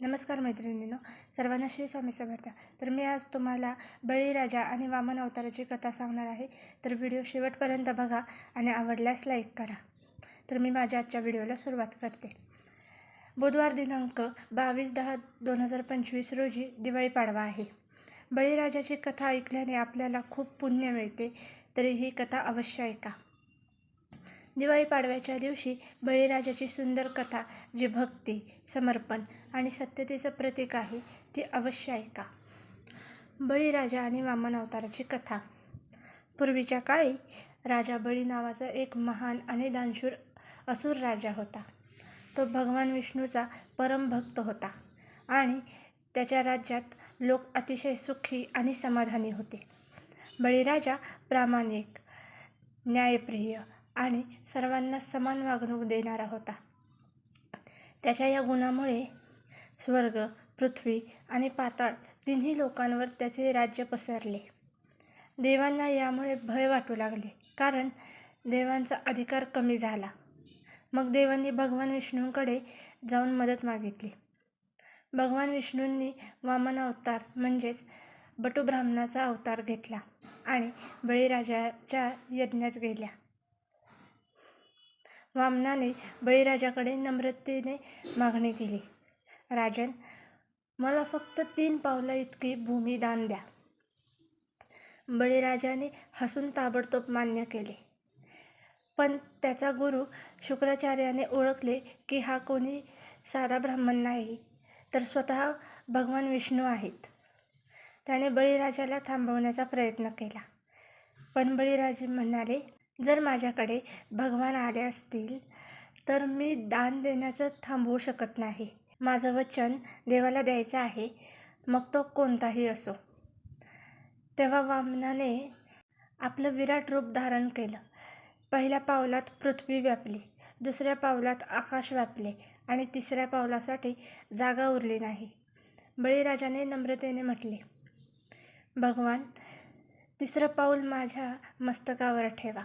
नमस्कार मैत्रिणींनो सर्वांना श्री स्वामी समर्थ. तर मी आज तुम्हाला बळीराजा आणि वामन अवताराची कथा सांगणार आहे. तर व्हिडिओ शेवटपर्यंत बघा आणि आवडल्यास लाईक करा. तर मी माझ्या आजच्या व्हिडिओला सुरुवात करते. बुधवार दिनांक बावीस दहा दोन हजार पंचवीस रोजी दिवाळी पाडवा आहे. बळीराजाची कथा ऐकल्याने आपल्याला खूप पुण्य मिळते. तरी ही कथा अवश्य ऐका. दिवाळी पाडव्याच्या दिवशी बळीराजाची सुंदर कथा जी भक्ती समर्पण आणि सत्यतेचं प्रतीक आहे ती अवश्य ऐका. बळीराजा आणि वामन अवताराची कथा. पूर्वीच्या काळी राजा बळी नावाचा एक महान आणि दानशूर असुर राजा होता. तो भगवान विष्णूचा परमभक्त होता आणि त्याच्या राज्यात लोक अतिशय सुखी आणि समाधानी होते. बळीराजा प्रामाणिक न्यायप्रिय आणि सर्वांना समान वागणूक देणारा होता. त्याच्या या गुणामुळे स्वर्ग पृथ्वी आणि पाताळ तिन्ही लोकांवर त्याचे राज्य पसरले. देवांना यामुळे भय वाटू लागले कारण देवांचा अधिकार कमी झाला. मग देवांनी भगवान विष्णूंकडे जाऊन मदत मागितली. भगवान विष्णूंनी वामन अवतार म्हणजेच बटुब्राह्मणाचा अवतार घेतला आणि बळीराजाच्या यज्ञात गेल्या. वामनाने बळीराजाकडे नम्रतेने मागणी केली. राजन मला फक्त तीन पावलं इतकी भूमी दान द्या. बळीराजाने हसून ताबडतोब मान्य केले. पण त्याचा गुरु शुक्राचार्याने ओळखले की हा कोणी साधा ब्राह्मण नाही तर स्वतः भगवान विष्णू आहेत. त्याने बळीराजाला थांबवण्याचा प्रयत्न केला. पण बळीराजे म्हणाले जर माझ्याकडे भगवान आले असतील तर मी दान देण्याचं थांबवू शकत नाही. माझं वचन देवाला द्यायचं आहे मग तो कोणताही असो. तेव्हा वामनाने आपलं विराट रूप धारण केलं. पहिल्या पावलात पृथ्वी व्यापली दुसऱ्या पावलात आकाश व्यापले आणि तिसऱ्या पावलासाठी जागा उरली नाही. बळीराजाने नम्रतेने म्हटले भगवान तिसरं पाऊल माझ्या मस्तकावर ठेवा.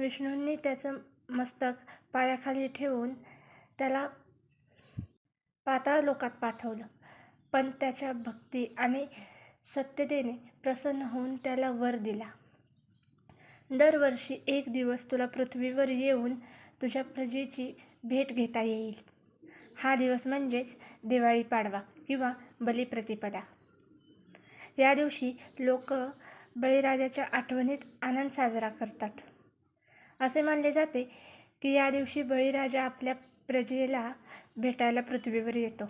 विष्णूंनी त्याचं मस्तक पायाखाली ठेवून त्याला पाताळ लोकात पाठवलं. पण त्याच्या भक्ती आणि सत्यतेने प्रसन्न होऊन त्याला वर दिला. दरवर्षी एक दिवस तुला पृथ्वीवर येऊन तुझ्या प्रजेची भेट घेता येईल. हा दिवस म्हणजेच दिवाळी पाडवा किंवा बलिप्रतिपदा. या दिवशी लोक बळीराजाच्या आठवणीत आनंद साजरा करतात. असे मानले जाते की या दिवशी बळीराजा आपल्या प्रजेला भेटायला पृथ्वीवर येतो.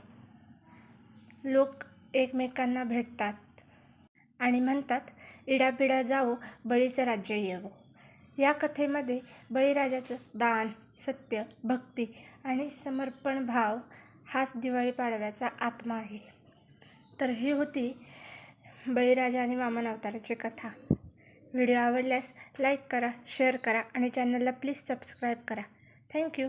लोक एकमेकांना भेटतात आणि म्हणतात इडापिडा जाओ बळीचं राज्य येवो. या कथेमध्ये बळीराजाचं दान सत्य भक्ती आणि समर्पण भाव हाच दिवाळी पाडव्याचा आत्मा आहे. तर ही होती बळीराजा आणि वामन अवताराची कथा. व्हिडिओ आवडल्यास लाईक करा शेअर करा आणि चॅनलला प्लीज सबस्क्राईब करा. थँक्यू